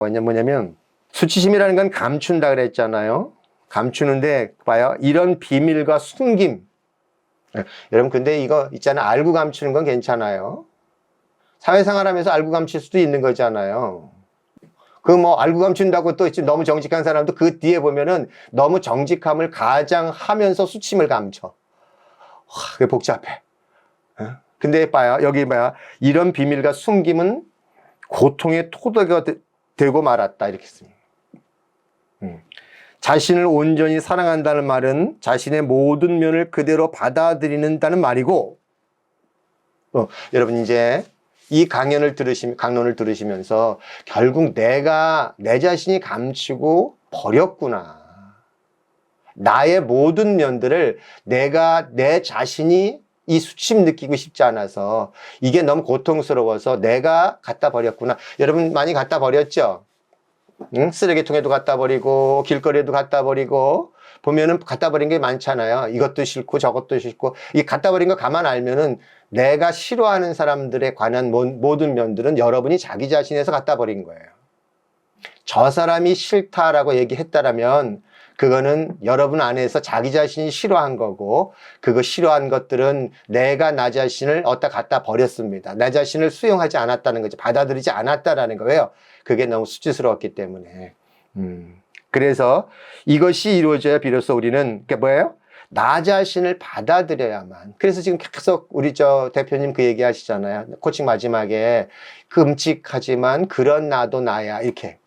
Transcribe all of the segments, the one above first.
뭐냐 뭐냐면 수치심이라는 건 감춘다 그랬잖아요. 감추는데 봐요. 이런 비밀과 숨김. 예, 여러분 근데 이거 있잖아. 알고 감추는 건 괜찮아요. 사회생활하면서 알고 감출 수도 있는 거잖아요. 그 뭐 알고 감춘다고 또 너무 정직한 사람도 그 뒤에 보면은 너무 정직함을 가장하면서 수침을 감춰. 와, 그게 복잡해. 어? 근데 봐요. 여기 봐요. 이런 비밀과 숨김은 고통의 토대가 되- 되고 말았다. 이렇게 씁니다. 음. 자신을 온전히 사랑한다는 말은 자신의 모든 면을 그대로 받아들이는다는 말이고, 어, 여러분 이제 이 강연을 들으시, 강론을 들으시면서 결국 내가 내 자신이 감추고 버렸구나. 나의 모든 면들을 내가 내 자신이 이 수침 느끼고 싶지 않아서 이게 너무 고통스러워서 내가 갖다 버렸구나. 여러분 많이 갖다 버렸죠? 응? 쓰레기통에도 갖다 버리고 길거리에도 갖다 버리고 보면은 갖다 버린 게 많잖아요. 이것도 싫고 저것도 싫고 이 갖다 버린 거 가만 알면은 내가 싫어하는 사람들에 관한 모- 모든 면들은 여러분이 자기 자신에서 갖다 버린 거예요. 저 사람이 싫다라고 얘기했다라면 그거는 여러분 안에서 자기 자신이 싫어한 거고 그거 싫어한 것들은 내가 나 자신을 어디다 갖다 버렸습니다. 내 자신을 수용하지 않았다는 거죠. 받아들이지 않았다라는 거예요. 그게 너무 수치스러웠기 때문에. 음. 그래서 이것이 이루어져야 비로소 우리는 그게 뭐예요? 나 자신을 받아들여야만. 그래서 지금 계속 우리 저 대표님 그 얘기 하시잖아요. 코칭 마지막에 끔찍하지만 그런 나도 나야. 이렇게.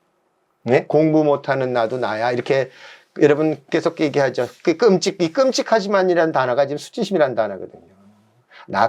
네? 공부 못하는 나도 나야. 이렇게 여러분 계속 얘기하죠. 그 끔찍, 이 끔찍하지만이라는 단어가 지금 수치심이라는 단어거든요.